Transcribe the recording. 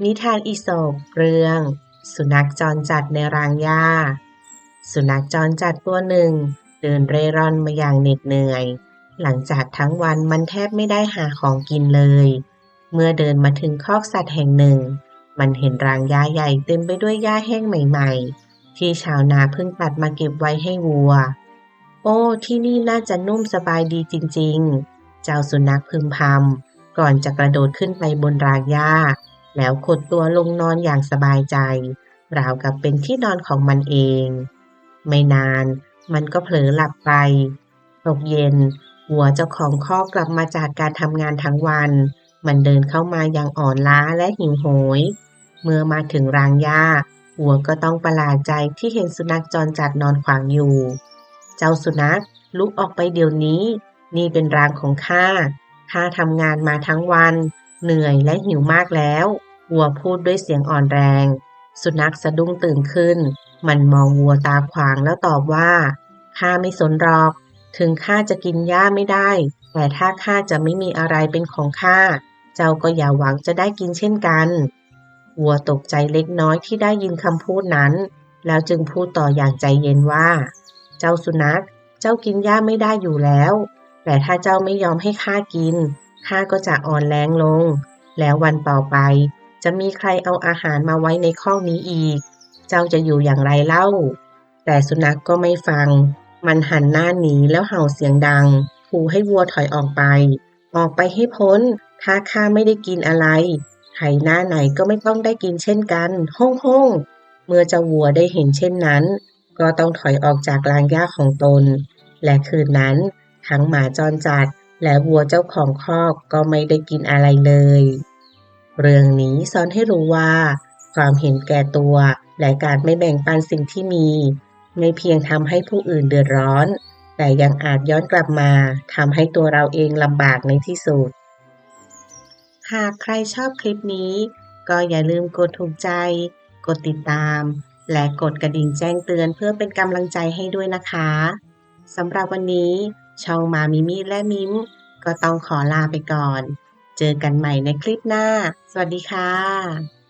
นิทานอีสปเรื่อง สุนัขจรจัดในรางหญ้า สุนัขจรจัดตัวหนึ่ง เดินเร่ร่อนมาอย่างเหน็ดเหนื่อย หลังจากทั้งวันมันแทบไม่ได้หาของกินเลย เมื่อเดินมาถึงคอกสัตว์แห่งหนึ่ง มันเห็นรางหญ้าใหญ่เต็มไปด้วยหญ้าแห้งใหม่ๆ ที่ชาวนาเพิ่งตัดมาเก็บไว้ให้วัว โอ้ ที่นี่น่าจะนุ่มสบายดีจริง ๆ เจ้าสุนัขพึมพำก่อนจะกระโดดขึ้นไปบนรางหญ้า แล้วขดตัวลงนอนอย่างสบายใจ ราวกับเป็นที่นอนของมันเอง ไม่นานมันก็เผลอหลับไปตกเย็นวัวเจ้าของคอกกลับมาจากการทำงานทั้งวัน มันเดินเข้ามาอย่างอ่อนล้าและหิวโหย เมื่อมาถึงรางหญ้าวัวก็ต้องประหลาดใจที่เห็นสุนัขจรจัดนอนขวางอยู่ เจ้าสุนัขลุกออกไปเดี๋ยวนี้ นี่เป็นรางของข้าข้าทำงานมาทั้งวัน เหนื่อยและหิวมากแล้ววัวพูดด้วยเสียงอ่อนแรง สุนัขสะดุ้งตื่นขึ้น มันมองวัวตาขวางแล้วตอบว่าข้าไม่สนหรอก ถึงข้าจะกินหญ้าไม่ได้ แต่ถ้าข้าจะไม่มีอะไรเป็นของข้าเจ้าก็อย่าหวังจะได้กินเช่นกันวัวตกใจเล็กน้อยที่ได้ยินคำพูดนั้น แล้วจึงพูดต่ออย่างใจเย็นว่า เจ้าสุนัข เจ้ากินหญ้าไม่ได้อยู่แล้ว แต่ถ้าเจ้าไม่ยอมให้ข้ากิน ข้าก็จะอ่อนแรงลง แล้ววันต่อไป จะมีใครเอาอาหารมาไว้ในข้องนี้อีก เจ้าจะอยู่อย่างไรเล่า แต่สุนัขกก็ไม่ฟัง มันหันหน้าหนีแล้วเห่าเสียงดังขู่ให้วัวถอยออกไป ออกไปให้พ้น ถ้าข้าไม่ได้กินอะไรไถหน้าไหนก็ไม่ต้องได้กินเช่นกันห้องห้องเมื่อเจ้าวัวได้เห็นเช่นนั้น ก็ต้องถอยออกจากลางหญ้าของตน และคืนนั้นทั้งหมาจรจัด และวัวเจ้าของคอกก็ไม่ได้กินอะไรเลย เรื่องนี้สอนให้รู้ว่า ความเห็นแก่ตัวและการไม่แบ่งปันสิ่งที่มี ไม่เพียงทำให้ผู้อื่นเดือดร้อน แต่ยังอาจย้อนกลับมาทำให้ตัวเราเองลำบากในที่สุด หากใครชอบคลิปนี้ ก็อย่าลืมกดถูกใจ กดติดตาม และกดกระดิ่งแจ้งเตือนเพื่อเป็นกำลังใจให้ด้วยนะคะสำหรับวันนี้ ช่องมามิมิและมิมก็ต้องขอลาไปก่อน เจอกันใหม่ในคลิปหน้า สวัสดีค่ะ